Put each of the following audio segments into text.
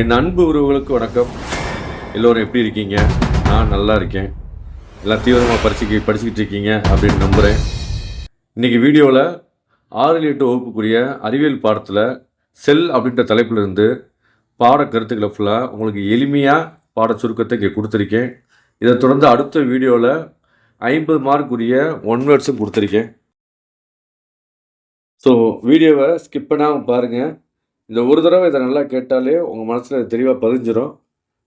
என் அன்பு உறவுகளுக்கு வணக்கம். எல்லோரும் எப்படி இருக்கீங்க? நான் நல்லா இருக்கேன். எல்லாம் தீவிரமாக படிச்சு படிச்சுக்கிட்டு இருக்கீங்க அப்படின்னு நம்புகிறேன் இன்றைக்கி வீடியோவில் ஆறு எட்டு வகுப்புக்குரிய அறிவியல் பாடத்தில் செல் அப்படின்ற தலைப்பில் இருந்து பாட கருத்துக்களை ஃபுல்லாக உங்களுக்கு எளிமையாக பாட சுருக்கத்தை இங்கே கொடுத்துருக்கேன். இதை தொடர்ந்து அடுத்த வீடியோவில் ஐம்பது மார்க்குரிய ஒன் வேர்ட்ஸும் கொடுத்துருக்கேன். ஸோ வீடியோவை ஸ்கிப் பண்ணாமல் பாருங்கள் இந்த ஒரு தடவை இதை நல்லா கேட்டாலே உங்கள் மனசில் தெளிவாக பதிஞ்சிடும்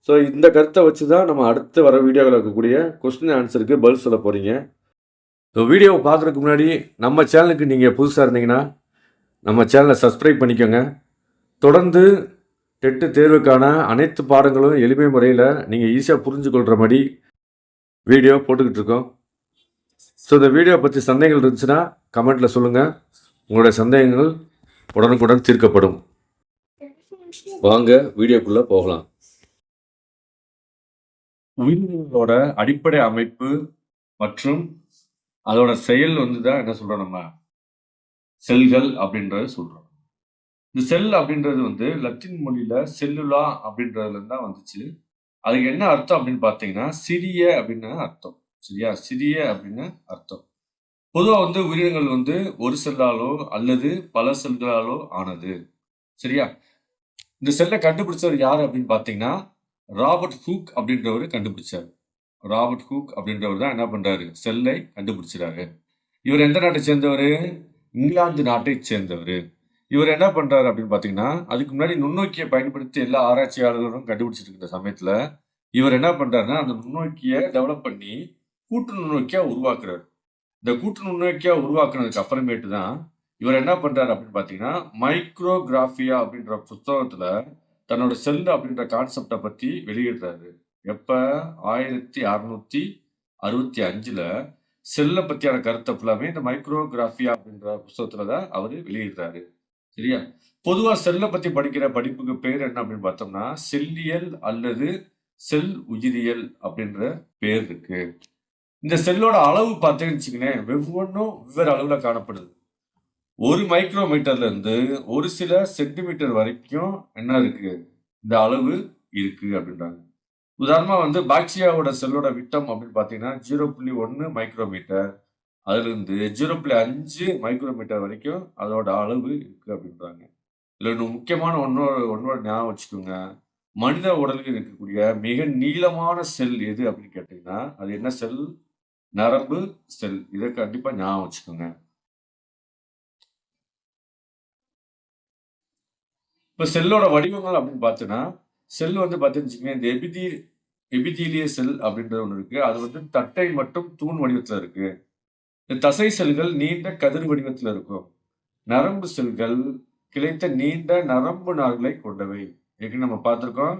ஸோ இந்த கருத்தை வச்சு தான் நம்ம அடுத்து வர வீடியோவில் இருக்கக்கூடிய கொஸ்டின் ஆன்சருக்கு பதில் சொல்ல போகிறீங்க ஸோ வீடியோவை பார்க்குறதுக்கு முன்னாடி நம்ம சேனலுக்கு நீங்கள் புதுசாக இருந்தீங்கன்னா நம்ம சேனலை சப்ஸ்கிரைப் பண்ணிக்கோங்க. தொடர்ந்து டெட்டு தேர்வுக்கான அனைத்து பாடங்களும் எளிமை முறையில் நீங்கள் ஈஸியாக புரிஞ்சுக்கொள்கிற மாதிரி வீடியோ போட்டுக்கிட்டு இருக்கோம். ஸோ இந்த வீடியோ பற்றி சந்தேகங்கள் இருந்துச்சுன்னா கமெண்ட்டில் சொல்லுங்கள் உங்களுடைய சந்தேகங்கள் உடனுக்குடன் தீர்க்கப்படும். வாங்க வீடியோக்குள்ளே போகலாம். உயிரினங்களோட அடிப்படை அமைப்பு மற்றும் அதோட செயல் வந்து தான் என்ன சொல்றோம் நம்ம? செல்கள் அப்படின்றத சொல்றோம். இந்த செல் அப்படின்றது வந்து லத்தீன் மொழியில செல்லுலா அப்படின்றதுல இருந்து தான் வந்துச்சு. அதுக்கு என்ன அர்த்தம் அப்படின்னு பார்த்தீங்கன்னா சிறிய அப்படின்னு அர்த்தம். சரியா? சிறிய அப்படின்னு அர்த்தம். பொதுவாக வந்து உயிரினங்கள் வந்து ஒரு செல்லாலோ அல்லது பல செல்களாலோ ஆனது. சரியா? இந்த செல்லை கண்டுபிடிச்சவர் யார் அப்படின்னு பார்த்தீங்கன்னா ராபர்ட் ஹூக் அப்படின்றவர் கண்டுபிடிச்சார். ராபர்ட் ஹூக் அப்படின்றவர் தான் என்ன பண்ணுறாரு செல்லை கண்டுபிடிச்சிடாரு இவர் எந்த நாட்டை சேர்ந்தவர்? இங்கிலாந்து நாட்டை சேர்ந்தவர். இவர் என்ன பண்ணுறாரு அப்படின்னு பார்த்தீங்கன்னா அதுக்கு முன்னாடி நுண்ணோக்கியை பயன்படுத்தி எல்லா ஆராய்ச்சியாளர்களும் கண்டுபிடிச்சிட்டு இருக்கிற இவர் என்ன பண்ணுறாருன்னா அந்த நுண்ணோக்கியை டெவலப் பண்ணி கூட்டு நுண்ணோக்கியாக உருவாக்குறாரு. இந்த கூட்டு நுண்ணோக்கியாக உருவாக்குனதுக்கு அப்புறமேட்டு தான் இவர் என்ன பண்றாரு அப்படின்னு பார்த்தீங்கன்னா மைக்ரோகிராஃபியா அப்படின்ற புத்தகத்துல தன்னோட செல் அப்படின்ற கான்செப்டை பத்தி வெளியிடுறாரு. எப்ப? ஆயிரத்தி அறுநூத்தி அறுபத்தி அஞ்சுல செல்லை பத்தியான கருத்தை ஃபுல்லாமே இந்த மைக்ரோகிராஃபியா அப்படின்ற புத்தகத்துல தான் அவர் வெளியிடுறாரு. சரியா? பொதுவா செல்லை பத்தி படிக்கிற படிப்புக்கு பேர் என்ன அப்படின்னு பார்த்தோம்னா செல்லியல் அல்லது செல் உயிரியல் அப்படின்ற பேர் இருக்கு. இந்த செல்லோட அளவு பார்த்தீங்கன்னு வச்சுக்கோங்களேன் ஒவ்வொன்றும் வெவ்வேறு அளவுல காணப்படுது. ஒரு மைக்ரோமீட்டர்ல இருந்து ஒரு சில சென்டிமீட்டர் வரைக்கும் என்ன இருக்கு? இந்த அளவு இருக்கு அப்படின்றாங்க. உதாரணமா வந்து பாக்டீரியாவோட செல்லோட விட்டம் அப்படின்னு பார்த்தீங்கன்னா ஜீரோ புள்ளி ஒன்று மைக்ரோமீட்டர். அதுல இருந்து ஜீரோ புள்ளி அஞ்சு மைக்ரோமீட்டர் வரைக்கும் அதோட அளவு இருக்கு அப்படின்றாங்க. இதுல இன்னும் முக்கியமான ஒன்றோட ஒன்னோட ஞாபகம் வச்சுக்கோங்க. மனித உடலில் இருக்கக்கூடிய மிக நீளமான செல் எது அப்படின்னு கேட்டீங்கன்னா அது என்ன செல்? நரம்பு செல். இதை கண்டிப்பா ஞாபகம் வச்சுக்கோங்க. இப்போ செல்லோட வடிவங்கள் அப்படின்னு பார்த்தோன்னா செல் வந்து பார்த்தீங்கன்னு இந்த எபிதி எபிதீலிய செல் அப்படின்றது ஒன்று இருக்குது அது வந்து தட்டை மற்றும் தூண் வடிவத்தில் இருக்குது இந்த தசை செல்கள் நீண்ட கதிர் வடிவத்தில் இருக்கும். நரம்பு செல்கள் கிளைத்த நீண்ட நரம்பு நார்களை கொண்டவை. ஏற்கனவே நம்ம பார்த்துருக்கோம்.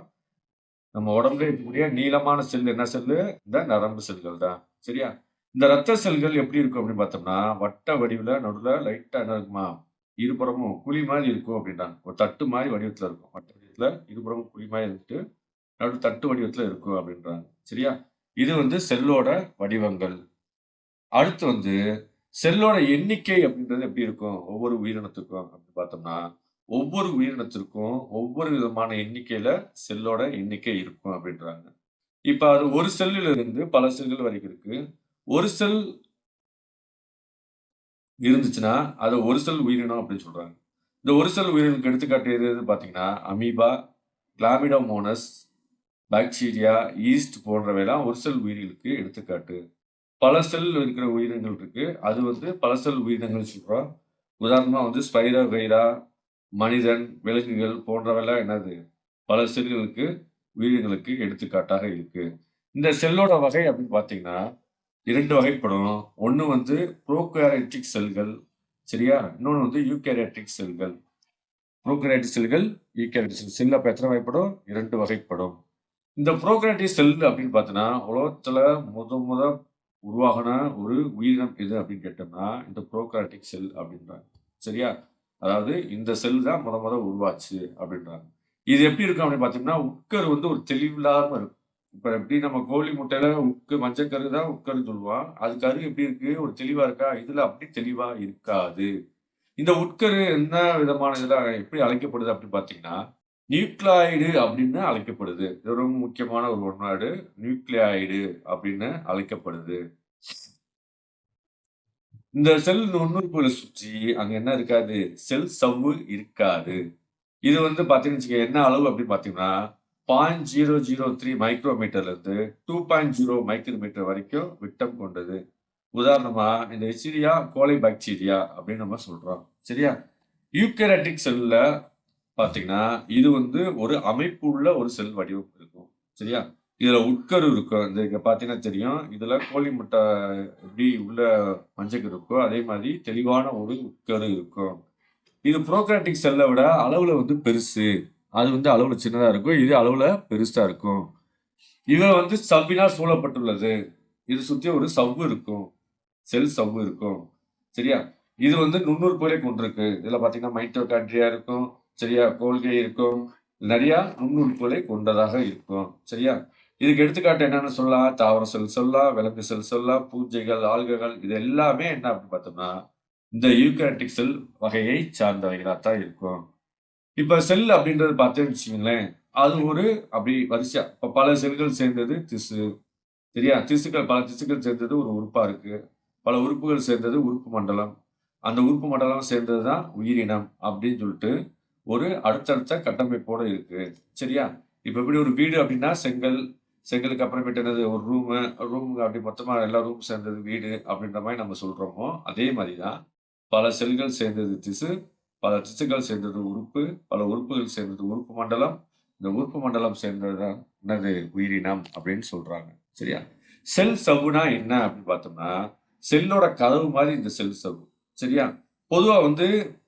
நம்ம உடம்புல இருக்கக்கூடிய நீளமான செல் என்ன செல்லு? இந்த நரம்பு செல்கள் தான். சரியா? இந்த ரத்த செல்கள் எப்படி இருக்கும் அப்படின்னு பார்த்தோம்னா வட்ட வடிவில் நடுவில் லைட்டாக என்ன இருக்குமா? இருபுறமும் குழி மாதிரி இருக்கும் அப்படின்றாங்க. ஒரு தட்டு மாதிரி வடிவத்தில் இருக்கும். வட்ட வடிவத்தில் இருபுறமும் குழி மாதிரி இருந்துட்டு நடு தட்டு வடிவத்தில் இருக்கும் அப்படின்றாங்க. சரியா? இது வந்து செல்லோட வடிவங்கள். அடுத்து வந்து செல்லோட எண்ணிக்கை அப்படின்றது எப்படி இருக்கும்? ஒவ்வொரு உயிரினத்துக்கும் அப்படின்னு பார்த்தோம்னா ஒவ்வொரு உயிரினத்திற்கும் ஒவ்வொரு விதமான எண்ணிக்கையில செல்லோட எண்ணிக்கை இருக்கும் அப்படின்றாங்க. இப்ப அது ஒரு செல்லில் இருந்து பல செல்கள் வரைக்கும் இருக்கு. ஒரு செல் இருந்துச்சுன்னா அதை ஒரு உயிரினம் அப்படின்னு சொல்கிறாங்க இந்த ஒரு உயிரினுக்கு எடுத்துக்காட்டு எது எது பார்த்தீங்கன்னா அமீபா கிளாமிடோமோனஸ் பாக்டீரியா ஈஸ்ட் போன்றவையெல்லாம் ஒரு செல் உயிரிகளுக்கு எடுத்துக்காட்டு. பல செல் இருக்கிற உயிரினங்கள் இருக்கு. அது வந்து பல செல் உயிரினங்கள் சொல்றோம். உதாரணமா வந்து ஸ்பைரா வைரா மனிதன் விலங்குகள் போன்றவையெல்லாம் என்னது? பல செல்களுக்கு உயிரினங்களுக்கு எடுத்துக்காட்டாக இருக்கு. இந்த செல்லோட வகை அப்படின்னு பார்த்தீங்கன்னா இரண்டு வகைப்படும். ஒன்று வந்து ப்ரோகேரட்டிக் செல்கள் சரியா? இன்னொன்று வந்து யூகேரியாட்டிக் செல்கள் ப்ரோகேரட்டிக் செல்கள் யூகேரியாட்டிக் செல் செல் அப்போ எத்தனை வகைப்படும்? இரண்டு வகைப்படும். இந்த ப்ரோகேரட்டிக் செல் அப்படின்னு பார்த்தோன்னா உலகத்தில் முத முத உருவாகின ஒரு உயிரினம் எது அப்படின்னு கேட்டோம்னா இந்த ப்ரோகேரட்டிக் செல் அப்படின்றாங்க. சரியா? அதாவது இந்த செல் தான் முத முத உருவாச்சு அப்படின்றாங்க. இது எப்படி இருக்கும் அப்படின்னு பார்த்தீங்கன்னா உட்கரு வந்து ஒரு தெளிவில்லாமல் இருக்கும். இப்போ எப்படி நம்ம கோழி முட்டையில உக்கு மஞ்சக்கரு தான் உட்கருன்னு சொல்லுவோம் அது கரு எப்படி இருக்கு? ஒரு தெளிவா இருக்கா? இதுல அப்படி தெளிவா இருக்காது. இந்த உட்கரு என்ன விதமான இதில் எப்படி அழைக்கப்படுது அப்படின்னு பார்த்தீங்கன்னா நியூக்ளியாய்டு அப்படின்னு அழைக்கப்படுது. இது ரொம்ப முக்கியமான ஒரு ஒன்றாடு நியூக்ளியாய்டு அப்படின்னு அழைக்கப்படுது. இந்த செல் நுண்ணுறுப்புகளை சுற்றி அங்க என்ன இருக்காது? செல் சவ்வு இருக்காது. இது வந்து பாத்தீங்கன்னு வச்சுக்க என்ன அளவு அப்படின்னு பாத்தீங்கன்னா பாயிண்ட் ஜீரோ ஜீரோ த்ரீ மைக்ரோமீட்டர்லேருந்து டூ பாயிண்ட் ஜீரோ மைக்ரோமீட்டர் வரைக்கும் விட்டம் கொண்டது. உதாரணமாக இந்த எச்சிரியா கோலை பாக்டீரியா அப்படின்னு நம்ம சொல்கிறோம் சரியா? யூக்கரட்டிக் செல்லில் பார்த்தீங்கன்னா இது வந்து ஒரு அமைப்பு உள்ள ஒரு செல் வடிவம் இருக்கும். சரியா? இதில் உட்கரு இருக்கும். இந்த இங்கே பார்த்தீங்கன்னா தெரியும். இதில் கோழி முட்டை எப்படி உள்ள மஞ்சள் இருக்கோ அதே மாதிரி தெளிவான ஒரு உட்கரு இருக்கும். இது ப்ரோக்ராட்டிக் செல்லை விட அளவில் வந்து பெருசு. அது வந்து அளவில் சின்னதாக இருக்கும். இது அளவில் பெருசாக இருக்கும். இவை வந்து சவ்வினால் சூழப்பட்டுள்ளது. இது சுற்றி ஒரு சவ்வு இருக்கும். செல் சவ்வு இருக்கும். சரியா? இது வந்து நுண்ணுறுப்புகளை கொண்டிருக்கு. இதில் பார்த்தீங்கன்னா மைட்டோகாண்ட்ரியா இருக்கும். சரியா? கோல்கை இருக்கும். நிறைய நுண்ணுறுப்புகளை கொண்டதாக இருக்கும். சரியா? இதுக்கு எடுத்துக்காட்டு என்னன்னு சொல்லலாம். தாவர செல் சொல்லலாம் விலங்கு செல் சொல்லலாம் பூஞ்சைகள் ஆல்கைகள் இது எல்லாமே என்ன அப்படின்னு பார்த்தோம்னா இந்த யூகாட்டிக் செல் வகையை சார்ந்தவைகளாக தான் இருக்கும். இப்ப செல் அப்படின்றது பார்த்தேன்னு வச்சுக்கோங்களேன் அது ஒரு அப்படி வரிசையா இப்ப பல செல்கள் சேர்ந்தது திசு சரியா? திசுக்கள் பல திசுக்கள் சேர்ந்தது ஒரு உறுப்பா இருக்கு. பல உறுப்புகள் சேர்ந்தது உறுப்பு மண்டலம். அந்த உறுப்பு மண்டலம் சேர்ந்தது தான் உயிரினம் அப்படின்னு சொல்லிட்டு ஒரு அடுத்தடுத்த கட்டமைப்போட இருக்கு. சரியா? இப்ப எப்படி ஒரு வீடு அப்படின்னா செங்கல் செங்கலுக்கு அப்புறமேட்டு என்னது? ஒரு ரூமு ரூமுக்கு அப்படி மொத்தமா எல்லா ரூம் சேர்ந்தது வீடு அப்படின்ற மாதிரி நம்ம சொல்றோமோ அதே மாதிரி தான் பல செல்கள் சேர்ந்தது திசு பல திசுக்கள் சேர்ந்தது உறுப்பு பல உறுப்புகள் சேர்ந்தது உறுப்பு மண்டலம். இந்த உறுப்பு மண்டலம் சேர்ந்ததுதான் என்னது? உயிரினம் அப்படின்னு சொல்றாங்க. சரியா? செல் சவ்வுனா என்ன அப்படின்னு பார்த்தோம்னா செல்லோட கதவு மாதிரி இந்த செல் சவ்வு. சரியா? பொதுவா வந்து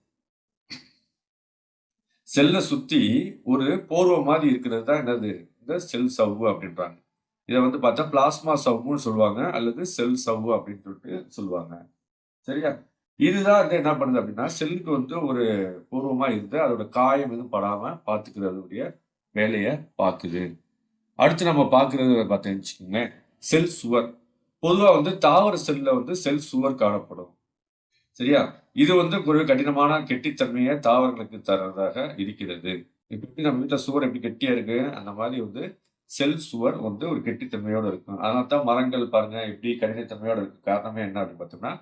செல்லை சுத்தி ஒரு போர்வை மாதிரி இருக்கிறது தான் என்னது? இந்த செல் சவ்வு அப்படின்றாங்க. இதை வந்து பார்த்தா பிளாஸ்மா சவ்வுன்னு சொல்லுவாங்க அல்லது செல் சவ்வு அப்படின்னு சொல்லிட்டு சொல்லுவாங்க. சரியா? இதுதான் வந்து என்ன பண்ணுது அப்படின்னா செல்லுக்கு வந்து ஒரு பூர்வமாக இருந்து அதோட காயம் எதுவும் படாமல் பார்த்துக்கிறதுடைய வேலையை பார்க்குது. அடுத்து நம்ம பார்க்குறது பார்த்தீங்கன்னு வச்சுக்கோங்களேன் செல் சுவர். பொதுவாக வந்து தாவர செல்லில் வந்து செல் சுவர் காணப்படும். சரியா? இது வந்து ஒரு கடினமான கெட்டித்தன்மையை தாவரங்களுக்கு தரதாக இருக்கிறது. இப்போ எப்படி நம்ம வீட்டில் சுவர் எப்படி கெட்டியாக இருக்கு? அந்த மாதிரி வந்து செல் சுவர் வந்து ஒரு கெட்டித்தன்மையோட இருக்கும். அதனால தான் மரங்கள் பாருங்க எப்படி கடினத்தன்மையோட இருக்கு. காரணமே என்ன அப்படின்னு பார்த்தோம்னா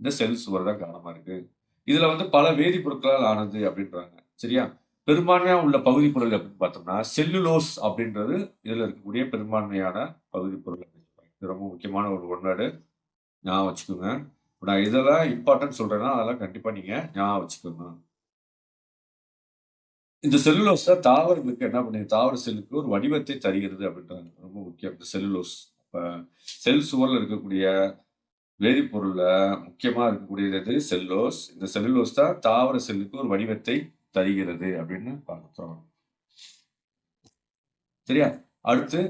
இந்த செல் சுவர் தான் காரணமா இருக்கு. இதுல வந்து பல வேதிப்பொருட்களால் ஆனது அப்படின்றாங்க. சரியா? பெரும்பான்மையா உள்ள பகுதி பொருள் அப்படின்னு பார்த்தோம்னா செல்லுலோஸ் அப்படின்றது இதுல இருக்கக்கூடிய பெரும்பான்மையான பகுதி பொருள் இது ரொம்ப முக்கியமான ஒரு ஒன்றாடு ஞாபகம் வச்சுக்கோங்க. நான் இதெல்லாம் இம்பார்ட்டன்ட் சொல்றேன்னா அதெல்லாம் கண்டிப்பா நீங்க ஞாபகம் வச்சுக்கோங்க. இந்த செல்லுலோஸ் தான் தாவரங்களுக்கு என்ன பண்ணுது தாவர செல்லுக்கு ஒரு வடிவத்தை தருகிறது அப்படின்றாங்க. ரொம்ப முக்கியம். இந்த செல்லுலோஸ். இப்ப செல் சுவர்ல இருக்கக்கூடிய வேதிப்பொருள்ல முக்கியமா இருக்கக்கூடியது செல்லோஸ். இந்த செல்லுலோஸ் தான் தாவர செல்லுக்கு ஒரு வடிவத்தை தருகிறது அப்படின்னு பார்த்தோம் சரியா? அடுத்து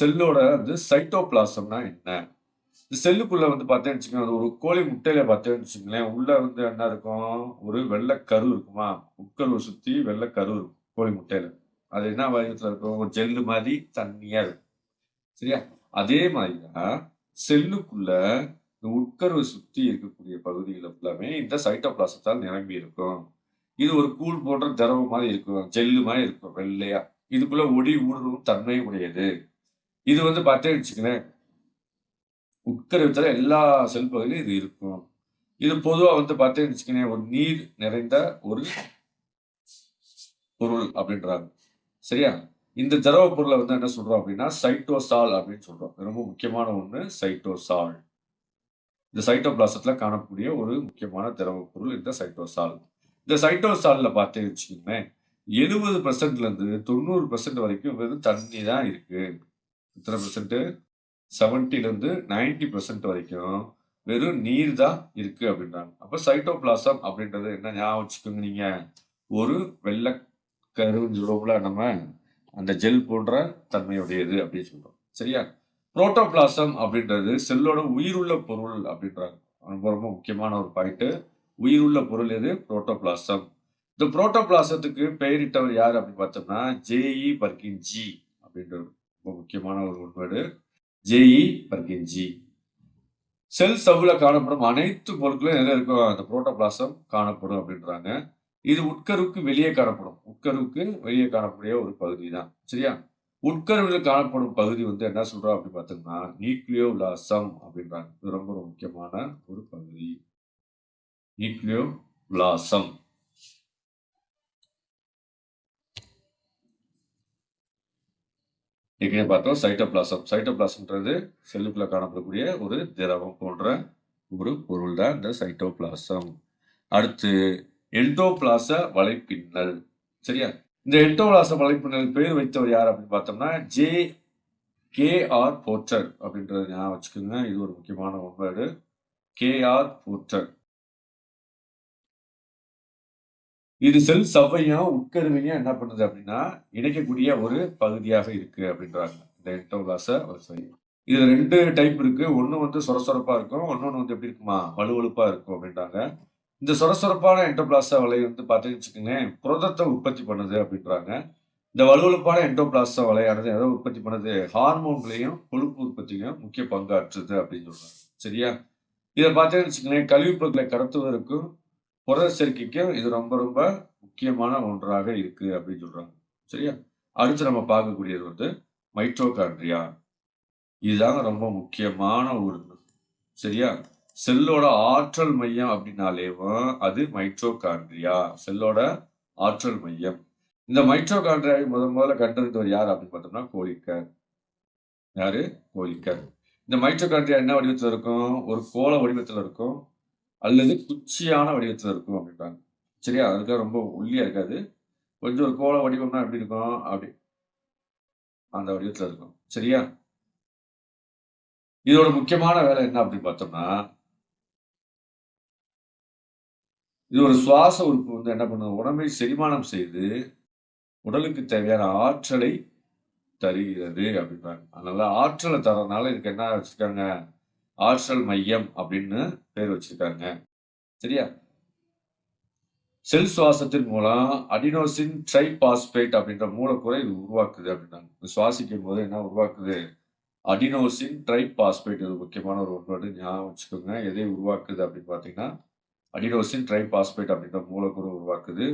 செல்லோட வந்து சைட்டோபிளாசம்னா என்ன? இந்த செல்லுக்குள்ள வந்து பார்த்தேன்னு வச்சுக்கோங்க ஒரு கோழி முட்டையில பார்த்தேன்னு வச்சுக்கோங்களேன் உள்ள வந்து என்ன இருக்கும்? ஒரு வெள்ளை கரு இருக்குமா? உட்கருவை சுத்தி வெள்ளை கரு இருக்கும் கோழி முட்டையில. அது என்ன வடிவத்துல இருக்கும்? ஒரு ஜெல்லு மாதிரி தண்ணியா இருக்கும். சரியா? அதே மாதிரி தான் செல்லுக்குள்ள இந்த உட்கருவை இருக்கக்கூடிய பகுதிகள் எல்லாமே இந்த சைட்டோபிளாசத்தால் நிரம்பி இருக்கும். இது ஒரு கூழ் போன்ற திரவம் மாதிரி இருக்கும். ஜெல்லு மாதிரி இருக்கும் வெள்ளையா. இதுக்குள்ள ஒடி ஊடுருவும் தன்மை உடையது. இது வந்து பார்த்தேன்னு வச்சுக்கினேன் உட்கருவத்துல எல்லா செல் பகுதியிலும் இது இருக்கும். இது பொதுவாக வந்து பார்த்தேன்னு வச்சுக்கினேன் ஒரு நீர் நிறைந்த ஒரு பொருள் அப்படின்றாங்க. சரியா? இந்த திரவ பொருளை வந்து என்ன சொல்றோம் அப்படின்னா சைட்டோசால் அப்படின்னு சொல்றோம். ரொம்ப முக்கியமான ஒன்று சைட்டோசால் இந்த சைட்டோபிளாசத்தில் காணக்கூடிய ஒரு முக்கியமான திரவ பொருள் இந்த சைட்டோசால். இந்த சைட்டோசாலில் பார்த்தேன்னு வச்சுக்கோங்களேன் எழுபது பர்சன்ட்லேருந்து தொண்ணூறு பர்சன்ட் வரைக்கும் வெறும் தண்ணி தான் இருக்குது எத்தனை பர்சன்ட்டு செவன்ட்டிலேருந்து நைன்ட்டி நைன்டி வரைக்கும் வெறும் நீர் தான் இருக்குது அப்படின்றாங்க. அப்போ சைட்டோபிளாசம் அப்படின்றது என்ன ஞாபகம் வச்சுக்கோங்க நீங்கள் ஒரு வெள்ளை கருன்னு சொல்லுவோம்ல நம்ம அந்த ஜெல் போன்ற தன்மையுடையது அப்படின்னு சொல்கிறோம் சரியா? புரோட்டோபிளாசம் அப்படின்றது செல்லோட உயிருள்ள பொருள் அப்படின்றாங்க. ரொம்ப ரொம்ப முக்கியமான ஒரு பாயிண்ட் உயிருள்ள பொருள் எது? புரோட்டோபிளாசம். இந்த புரோட்டோபிளாசத்துக்கு பெயரிட்டவர் யார் அப்படின்னு பார்த்தோம்னா ஜேஇ பர்கின்ஜி அப்படின்றது ரொம்ப முக்கியமான ஒரு உண்மைடு ஜேஇ பர்கின்ஜி செல் சவ்வுல காணப்படும் அனைத்து பொருட்களும் எதில் இருக்கும் அந்த புரோட்டோபிளாசம் காணப்படும் அப்படின்றாங்க. இது உட்கருவுக்கு வெளியே காணப்படும். உட்கருவுக்கு வெளியே காணக்கூடிய ஒரு பகுதி தான். சரியா? உட்கருவில் காணப்படும் பகுதி வந்து என்ன சொல்றோம் அப்படின்னு பார்த்தோம்னா, நியூக்ளியோபிளாசம் அப்படின்றாங்க. இது ரொம்ப ரொம்ப முக்கியமான ஒரு பகுதி. நியூக்ளியோபிளாசம். ஏற்கனவே பார்த்தோம் சைட்டோபிளாசம். சைட்டோபிளாசம்ன்றது செல்லுக்குள்ள காணப்படக்கூடிய ஒரு திரவம் போன்ற ஒரு பொருள் தான் இந்த சைட்டோபிளாசம். அடுத்து எண்டோபிளாச வலைப்பின்னல். சரியா? இந்த எண்டோபிளாச வலைப்பின்னலுக்கு பெயர் வைத்தவர் யார் அப்படின்னு பார்த்தோம்னா, ஜே. கே. ஆர். போர்ட்டர் அப்படின்றத ஞாபகம் வச்சுக்கோங்க. இது ஒரு முக்கியமான ஒன் கே. ஆர். போர்ட்டர். இது செல் சவ்வையும், உட்கருவையும் என்ன பண்ணுது அப்படின்னா, இணைக்கக்கூடிய ஒரு பகுதியாக இருக்கு அப்படின்றாங்க. இந்த எண்டோபிளாச வலை. இதுல ரெண்டு டைப் இருக்கு. ஒண்ணு வந்து சொரசொரப்பா இருக்கும். இன்னொன்னு வந்து எப்படி இருக்குமா? வலுவழுப்பா இருக்கும் அப்படின்றாங்க. இந்த சொரசொரப்பான என்டோபிளாசா வலை வந்து பார்த்தீங்கன்னு வச்சுக்கோங்களேன், புரதத்தை உற்பத்தி பண்ணுது அப்படின்றாங்க. இந்த வலுவழுப்பான என்டோபிளாசா வலையானது எதை உற்பத்தி பண்ணுது? ஹார்மோன்களையும், கொழுப்பு உற்பத்தியும் முக்கிய பங்காற்றுது அப்படின்னு சொல்றாங்க. சரியா? இதை பார்த்தீங்கன்னு வச்சுக்கோங்களேன், கழிவுப்பொருட்களை கடத்துவதற்கும், புரத சேர்க்கைக்கும் இது ரொம்ப ரொம்ப முக்கியமான ஒன்றாக இருக்கு அப்படின்னு சொல்றாங்க. சரியா? அடுத்து நம்ம பார்க்கக்கூடியது வந்து மைட்ரோகாண்ட்ரியா இதுதாங்க ரொம்ப முக்கியமான ஒரு சரியா? செல்லோட ஆற்றல் மையம் அப்படின்னாலேவும் அது மைட்ரோகாண்ட்ரியா செல்லோட ஆற்றல் மையம். இந்த மைட்ரோகாண்ட்ரியாவை முதன் முதல்ல கண்டறிந்தவர் யார் அப்படின்னு பார்த்தோம்னா, கோலிக்கர். யாரு? கோலிக்கர். இந்த மைட்ரோகாண்ட்ரியா என்ன வடிவத்தில் இருக்கும்? ஒரு கோல வடிவத்தில் இருக்கும். அல்லது குச்சியான வடிவத்தில் இருக்கும் அப்படின்றாங்க. சரியா? அதுக்காக ரொம்ப ஒல்லியா இருக்காது. கொஞ்சம் ஒரு கோல வடிவம்னா எப்படி இருக்கும்? அப்படி. அந்த வடிவத்தில் இருக்கும். சரியா? இதோட முக்கியமான வேலை என்ன அப்படின்னு பார்த்தோம்னா இது ஒரு சுவாச உறுப்பு வந்து என்ன பண்ணுது? உடம்பை செரிமானம் செய்து, உடலுக்கு தேவையான ஆற்றலை தருகிறது அப்படின்றாங்க. அதனால ஆற்றலை தர்றதுனால இதுக்கு என்ன வச்சிருக்காங்க? ஆற்றல் மையம் அப்படின்னு பேர் வச்சிருக்காங்க. சரியா? செல் சுவாசத்தின் மூலம் அடினோசின் ட்ரைபாஸ்பேட் அப்படின்ற மூலக்கூறை இது உருவாக்குது அப்படின்றாங்க. சுவாசிக்கும் சுவாசிக்கும்போது என்ன உருவாக்குது? அடினோசின் ட்ரைபாஸ்பேட் இது முக்கியமான ஒரு ஒன்று ஞாபகம் வச்சுக்கோங்க. எதை உருவாக்குது அப்படின்னு பார்த்தீங்கன்னா, அடினோசின் ட்ரைபாஸ்பேட் அப்படின்ற மூலக்கூறு உருவாக்குது.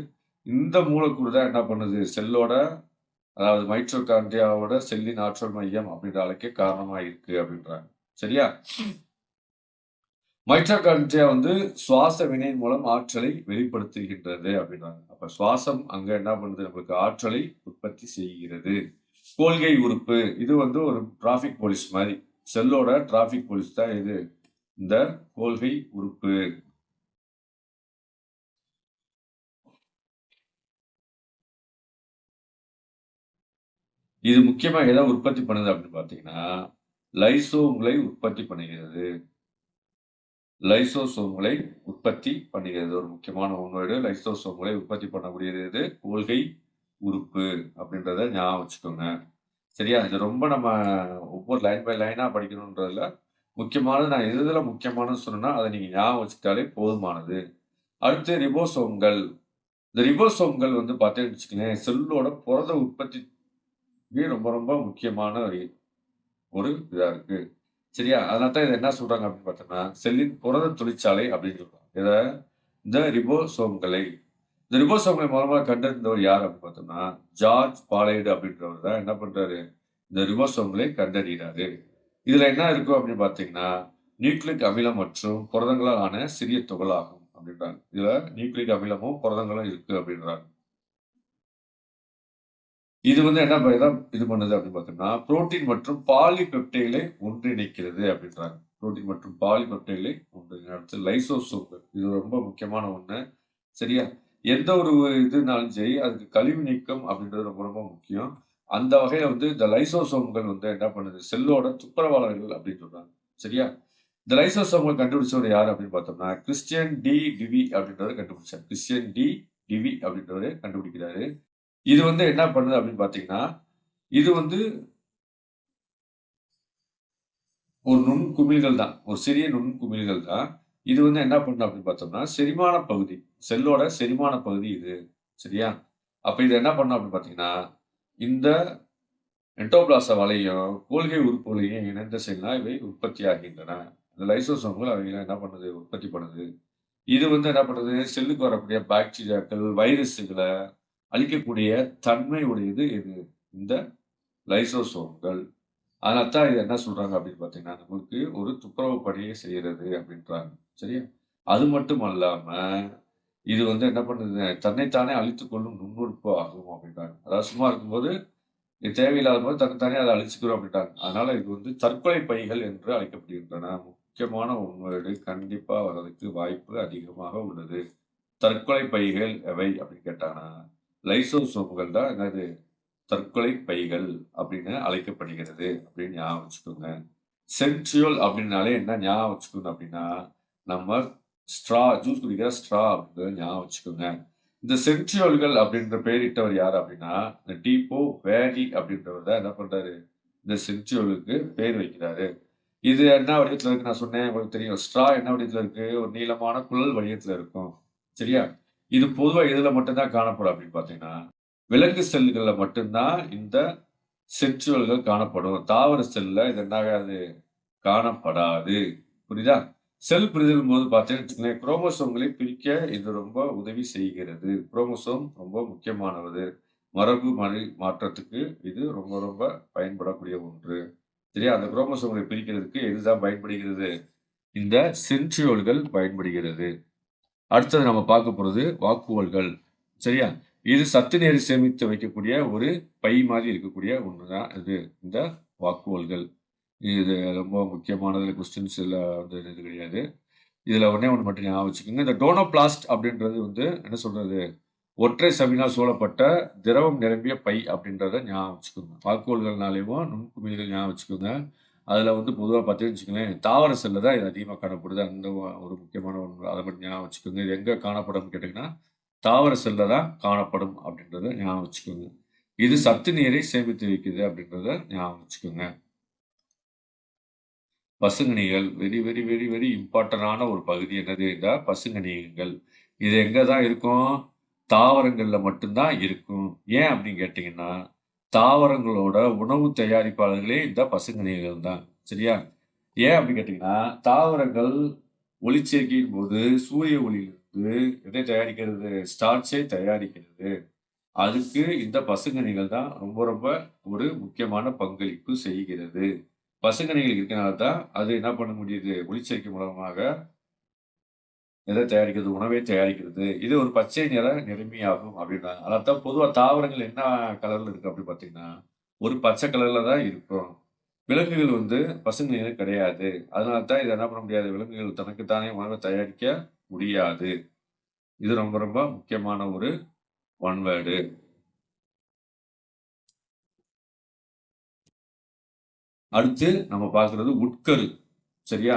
இந்த மூலக்கூறு தான் என்ன பண்ணுது? செல்லோட அதாவது மைட்டோகாண்ட்ரியாவோட செல்லின் ஆற்றல் மையம் அப்படின்ற அழைக்க காரணமா இருக்கு அப்படின்றாங்க. சரியா? மைட்டோகாண்ட்ரியா வந்து சுவாச வினையின் மூலம் ஆற்றலை வெளிப்படுத்துகின்றது அப்படின்றாங்க. அப்ப சுவாசம் அங்க என்ன பண்ணுது? நம்மளுக்கு ஆற்றலை உற்பத்தி செய்கிறது. கோல்கை உறுப்பு. இது வந்து ஒரு டிராஃபிக் போலீஸ் மாரி. செல்லோட டிராஃபிக் போலீஸ் தான் எது? இந்த கோல்கை உறுப்பு. இது முக்கியமாக எதை உற்பத்தி பண்ணுது அப்படின்னு பார்த்தீங்கன்னா, லைசோம்களை உற்பத்தி பண்ணுகிறது. லைசோசோம்களை உற்பத்தி பண்ணுகிறது. ஒரு முக்கியமான ஒன் லைசோசோம்களை உற்பத்தி பண்ணக்கூடியது எது? கோல்கை உறுப்பு அப்படின்றத ஞாபகம் வச்சுக்கோங்க. சரியா? இது ரொம்ப நம்ம ஒவ்வொரு லைன் பை லைனாக படிக்கணுன்றதுல முக்கியமானது நான் எது எதுல முக்கியமானது சொன்னேனோ, அதை நீங்கள் ஞாபகம் வச்சுக்கிட்டாலே போதுமானது. அடுத்து ரிபோசோம்கள். இந்த ரிபோசோம்கள் வந்து பார்த்தீங்கன்னு வச்சுக்கோங்களேன், செல்லோட புரத உற்பத்தி இது ரொம்ப ரொம்ப முக்கியமான ஒரு ஒரு இதாக இருக்கு. சரியா? அதனால தான் இதை என்ன சொல்றாங்க அப்படின்னு பார்த்தோம்னா, செல்லின் புரத தொழிற்சாலை அப்படின்னு சொல்றாங்க. இதை இந்த ரிபோசோம்களை. இந்த ரிபோசோம்களை மூலமாக கண்டறிந்தவர் யார் அப்படின்னு பார்த்தோம்னா, ஜார்ஜ் பாலைடு அப்படின்றவர் தான் என்ன பண்றாரு? இந்த ரிபோசோம்களை கண்டறிகிறாரு. இதுல என்ன இருக்கும் அப்படின்னு பார்த்தீங்கன்னா, நியூக்ளிக் அமிலம் மற்றும் புரதங்களால் ஆன சிறிய துகளாகும் அப்படின்றாங்க. இதுல நியூக்ளிக் அமிலமும், புரதங்களும் இருக்கு அப்படின்றாங்க. இது வந்து என்ன ப இது பண்ணுது அப்படின்னு பார்த்தோம்னா, புரோட்டீன் மற்றும் பாலிபெப்டைகளை ஒன்றிணைக்கிறது அப்படின்றாங்க. புரோட்டீன் மற்றும் பாலிபெப்டைகளை ஒன்றிணைத்து லைசோசோம் இது ரொம்ப முக்கியமான ஒன்று சரியா? எந்த ஒரு இதுனாலும் சரி, அதுக்கு கழிவு நீக்கம் அப்படின்றது ரொம்ப ரொம்ப முக்கியம். அந்த வகையில் வந்து இந்த லைசோசோம்கள் வந்து என்ன பண்ணுது? செல்லோட துப்புரவாளர்கள் அப்படின்னு சொல்றாங்க. சரியா? இந்த லைசோசோம்கள் கண்டுபிடிச்சவர் யார் அப்படின்னு பார்த்தோம்னா, கிறிஸ்டியன் டி. டிவி அப்படின்றத கண்டுபிடிச்சார். Christian D. டிவி அப்படின்றவரு கண்டுபிடிக்கிறாரு. இது வந்து என்ன பண்ணுது அப்படின்னு பார்த்தீங்கன்னா, இது வந்து ஒரு நுண்குமிழ்கள் தான். ஒரு சிறிய நுண்குமிழ்கள் தான். இது வந்து என்ன பண்ணும் அப்படின்னு பார்த்தோம்னா, செரிமான பகுதி. செல்லோட செரிமான பகுதி இது. சரியா? அப்போ இது என்ன பண்ணும் அப்படின்னு பார்த்தீங்கன்னா, இந்த என்டோபிளாச வலையும், கோல்கை உறுப்புகளையும் இணைந்த செல்லினால் இவை உற்பத்தியாகின்றன. இந்த லைசோசோம்கள் அவைகளை என்ன பண்ணுது? உற்பத்தி பண்ணுது. இது வந்து என்ன பண்ணுது செல்லுக்கு வரக்கூடிய பாக்டீரியாக்கள் வைரஸுகளை அழிக்கக்கூடிய தன்மை உடையது இது. இந்த லைசோசோம்கள். அதனால தான் இது என்ன சொல்றாங்க அப்படின்னு பார்த்தீங்கன்னா நமக்கு ஒரு துப்புரவு பணியை செய்கிறது அப்படின்றாங்க. சரியா? அது மட்டும் அல்லாம இது வந்து என்ன பண்ணுது? தன்னைத்தானே அழித்து கொள்ளும் நுண்ணுறுப்பு ஆகும் அப்படின்றாங்க. அதாவது சும்மா இருக்கும்போது இது தேவையில்லாத போது தன்னைத்தானே அதை அழிச்சுக்கிறோம் அப்படின்ட்டாங்க அதனால இது வந்து தற்கொலை பைகள் என்று அழைக்கப்படுகின்றன. முக்கியமான உண்மையோடு கண்டிப்பா வர்றதுக்கு வாய்ப்பு அதிகமாக உள்ளது. தற்கொலை பைகள் எவை அப்படின்னு கேட்டாங்கன்னா லைசோசோம்கள் தான் என்னது? தற்கொலை பைகள் அப்படின்னு அழைக்கப்படுகிறது அப்படின்னு ஞாபகம் வச்சுக்கோங்க. சென்ட்ரியோல் அப்படின்னாலே என்ன ஞாபகம் வச்சுக்கோங்க அப்படின்னா நம்ம ஸ்ட்ரா ஜூஸ் குடிக்கிற ஸ்ட்ரா அப்படின்றத ஞாபகம் வச்சுக்கோங்க. இந்த சென்ட்ரியோல்கள் அப்படின்ற பெயரிட்டவர் யார் அப்படின்னா இந்த டீப்போ வேடி அப்படின்றவர் தான் என்ன பண்றாரு? இந்த சென்ட்ரியோலுக்கு பேர் வைக்கிறாரு. இது என்ன வடிவத்தில் இருக்கு நான் சொன்னேன் உங்களுக்கு தெரியும். ஸ்ட்ரா என்ன வடிவத்தில் இருக்கு? ஒரு நீளமான குழல் வடிவத்தில் இருக்கும். சரியா? இது பொதுவாக இதில் மட்டும்தான் காணப்படும் அப்படின்னு பார்த்தீங்கன்னா விலங்கு செல்களில் மட்டும்தான் இந்த சென்ட்ரியோல்கள் காணப்படும். தாவர செல்லில் இது என்னாகாது? காணப்படாது. புரியுதா? செல் பிரிதல் போது பார்த்தீங்கன்னு குரோமோசோம்களை பிரிக்க இது ரொம்ப உதவி செய்கிறது. குரோமோசோம் ரொம்ப முக்கியமானது. மரபு மொழி மாற்றத்துக்கு இது ரொம்ப ரொம்ப பயன்படக்கூடிய ஒன்று. சரியா? அந்த குரோமோசோம்களை பிரிக்கிறதுக்கு எதுதான் பயன்படுகிறது? இந்த சென்ட்ரியோல்கள் பயன்படுகிறது. அடுத்தது நம்ம பார்க்க போகிறது வாக்குவல்கள் சரியா? இது சத்து நீரை சேமித்து வைக்கக்கூடிய ஒரு பை மாதிரி இருக்கக்கூடிய ஒன்று தான் இது இந்த வாக்குவல்கள் இது ரொம்ப முக்கியமானதில் கொஸ்டின்ஸ் வந்து இது கிடையாது. இதில் ஒன்றே ஒன்று மட்டும் ஞாபகம் வச்சுக்கோங்க. இந்த டோனோபிளாஸ்ட் அப்படின்றது வந்து என்ன சொல்கிறது ஒற்றை சவினால் சூழப்பட்ட திரவம் நிரம்பிய பை அப்படின்றத ஞாபகம் வச்சுக்கோங்க. வாக்குவல்கள்னாலேயும் நுண்குமிழிகள் ஞாபகம் வச்சுக்கோங்க. அதில் வந்து பொதுவாக பார்த்தீங்கன்னு வச்சுக்கோங்களேன் தாவர செல்லில் தான் இது அதிகமாக காணப்படுது. அந்த ஒரு முக்கியமான ஒன்று அதை மட்டும் ஞாபகம் வச்சுக்கோங்க. இது எங்கே காணப்படும் கேட்டிங்கன்னா தாவர செல்லில் தான் காணப்படும் அப்படின்றத ஞாபகம் வச்சுக்கோங்க. இது சத்து நீரை சேமித்து வைக்குது அப்படின்றத ஞாபகம் வச்சுக்கோங்க. பசுங்கனிகள் வெரி வெரி வெரி வெரி இம்பார்ட்டண்டான ஒரு பகுதி என்னது என்றால் பசுங்கனிகள். இது எங்கே தான் இருக்கும்? தாவரங்களில் மட்டும்தான் இருக்கும். ஏன் அப்படின்னு கேட்டிங்கன்னா தாவரங்களோட உணவு தயாரிப்பாளர்களே இந்த பசுங்கனிகள் தான். சரியா? ஏன் அப்படின்னு கேட்டிங்கன்னா தாவரங்கள் ஒளிச்சேர்க்கையின் போது சூரிய ஒளியிலிருந்து எதை தயாரிக்கிறது? ஸ்டார்ச்சை தயாரிக்கிறது. அதுக்கு இந்த பசுங்கனிகள் தான் ரொம்ப ரொம்ப ஒரு முக்கியமான பங்களிப்பு செய்கிறது. பசுங்கனிகள் இருக்கனால தான் அது என்ன பண்ண முடியுது? ஒளிச்சேர்க்கை மூலமாக எதை தயாரிக்கிறது உணவை தயாரிக்கிறது இது ஒரு பச்சை நிற நிறமியாகும் அப்படின்றாங்க. அதான் பொதுவாக தாவரங்கள் என்ன கலரில் இருக்குது அப்படி பார்த்தீங்கன்னா ஒரு பச்சை கலரில் தான் இருக்கும். விலங்குகள் வந்து பசுங்கனிகள் கிடையாது. அதனால தான் இதை என்ன பண்ண முடியாது? விலங்குகள் தனக்குத்தானே உணவை தயாரிக்க முடியாது. இது ரொம்ப ரொம்ப முக்கியமான ஒரு ஒன்வேர்டு அடுத்து நம்ம பார்க்குறது உட்கரு. சரியா?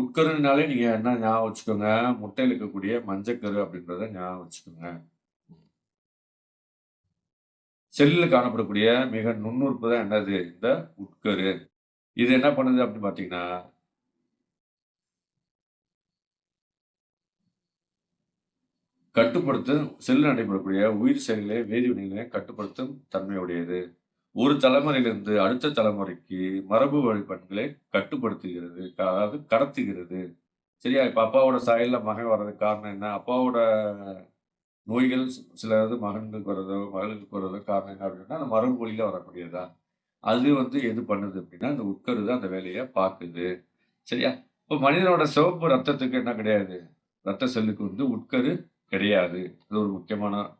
உட்கருனாலே நீங்க என்ன ஞாபகம் வச்சுக்கோங்க முட்டையில் இருக்கக்கூடிய மஞ்சக்கரு அப்படின்றத ஞாபகம் வச்சுக்கோங்க. செல்லில் காணப்படக்கூடிய மிக நுண்ணுறுப்பு தான் என்னது? இந்த உட்கரு. இது என்ன பண்ணுது அப்படின்னு பார்த்தீங்கன்னா கட்டுப்படுத்தும் செல்லில் நடைபெறக்கூடிய உயிர் செயல்களை வேதிவினைகளை கட்டுப்படுத்தும் தன்மையுடையது. ஒரு தலைமுறையிலிருந்து அடுத்த தலைமுறைக்கு மரபு வழி கட்டுப்படுத்துகிறது க- அதாவது கடத்துகிறது. சரியா? இப்போ அப்பாவோட சாயல்ல மகன் வர்றதுக்கு காரணம் என்ன? அப்பாவோட நோய்கள் சிலது சில இது மகன்களுக்கு வர்றதோ மகளுக்கு வர்றதோ காரணம் என்ன அப்படின்னா அந்த மரபு வழியில வரக்கூடியதா அது வந்து எது பண்ணுது அப்படின்னா அந்த உட்கரு தான் அந்த வேலையை பார்க்குது. சரியா? இப்போ மனிதனோட சிவப்பு ரத்தத்துக்கு என்ன கிடையாது? ரத்த செல்லுக்கு வந்து உட்கரு கிடையாது. இது ஒரு முக்கியமான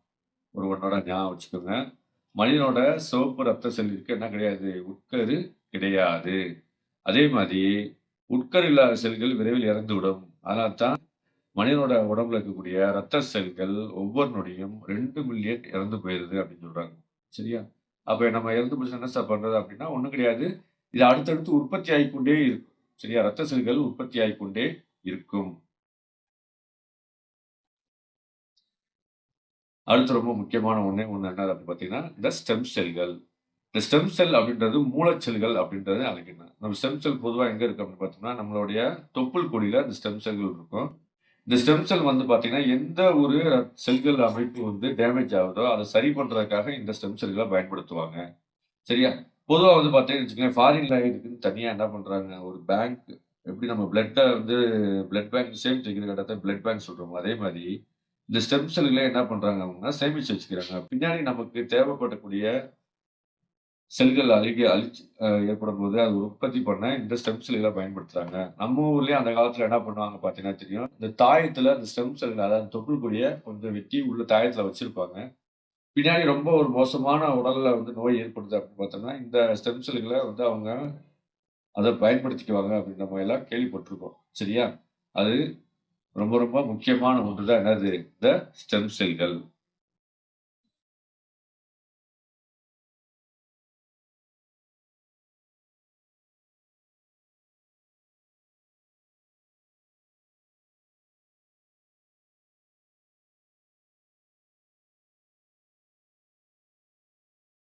ஒரு ஒன்னோட ஞாபகம் வச்சுக்கோங்க. மனிதனோட சிவப்பு ரத்த செல்லிற்கு என்ன கிடையாது? உட்கரு கிடையாது. அதே மாதிரி உட்கரு இல்லாத செல்கள் விரைவில் இறந்துவிடும். அதனால தான் மனிதனோட உடம்புல இருக்கக்கூடிய ரத்த செல்கள் ஒவ்வொரு நொடியும் ரெண்டு மில்லியன் இறந்து போயிருது அப்படின்னு சொல்றாங்க. சரியா? அப்ப நம்ம இறந்து போச்சு என்ன சார் பண்றது அப்படின்னா ஒண்ணும் கிடையாது. இது அடுத்தடுத்து உற்பத்தி ஆகிக்கொண்டே இருக்கும். சரியா? ரத்த செல்கள் உற்பத்தி ஆகிக்கொண்டே இருக்கும். அடுத்து ரொம்ப முக்கியமான ஒன்றே ஒன்று என்ன அப்படின்னு பார்த்தீங்கன்னா இந்த ஸ்டெம் செல்கள் இந்த ஸ்டெம் செல் அப்படின்றது மூலச்செல்கள் அப்படின்றது அழைக்கணும் நம்ம ஸ்டெம் செல் பொதுவாக எங்கே இருக்குது அப்படின்னு பார்த்தோம்னா நம்மளுடைய தொப்புள் கொடியில் இந்த ஸ்டெம் செல்கள் இருக்கும். இந்த ஸ்டெம் செல் வந்து பார்த்தீங்கன்னா எந்த ஒரு செல்கள் அமைப்பு வந்து டேமேஜ் ஆகுதோ அதை சரி பண்ணுறதுக்காக இந்த ஸ்டெம் செல்களை பயன்படுத்துவாங்க. சரியா? பொதுவாக வந்து பார்த்தீங்கன்னு வச்சுக்கோங்களேன் ஃபாரின்ல இருக்குன்னு தனியாக என்ன பண்ணுறாங்க ஒரு பேங்க் எப்படி நம்ம பிளட்டை வந்து பிளட் பேங்க் சேமிச்சு வைக்கிற கட்டத்தை பிளட் பேங்க் சொல்கிறோம் அதே மாதிரி இந்த ஸ்டெம் செல்களை என்ன பண்றாங்க அப்படின்னா சேமிச்சு வச்சுக்கிறாங்க. பின்னாடி நமக்கு தேவைப்படக்கூடிய செல்கள் அழுகி அழிச்சு ஏற்படும் போது அது உற்பத்தி பண்ண இந்த ஸ்டெம் செல்களை பயன்படுத்துறாங்க. நம்ம ஊர்லயே அந்த காலத்துல என்ன பண்ணுவாங்க பாத்தீங்கன்னா தெரியும் இந்த தாயத்துல அந்த ஸ்டெம் செல்கள் அதாவது தொற்றுக்கூடிய கொஞ்சம் வெட்டி உள்ள தாயத்துல வச்சிருப்பாங்க. பின்னாடி ரொம்ப ஒரு மோசமான உடல்ல வந்து நோய் ஏற்படுது அப்படின்னு பார்த்தோம்னா இந்த ஸ்டெம் செல்களை வந்து அவங்க அதை பயன்படுத்திக்குவாங்க அப்படின்னு நம்ம எல்லாம் கேள்விப்பட்டிருக்கோம். சரியா? அது ரொம்ப ரொம்ப முக்கியமான ஒன்று தான் என்னது? இந்த ஸ்டெம் செல்கள்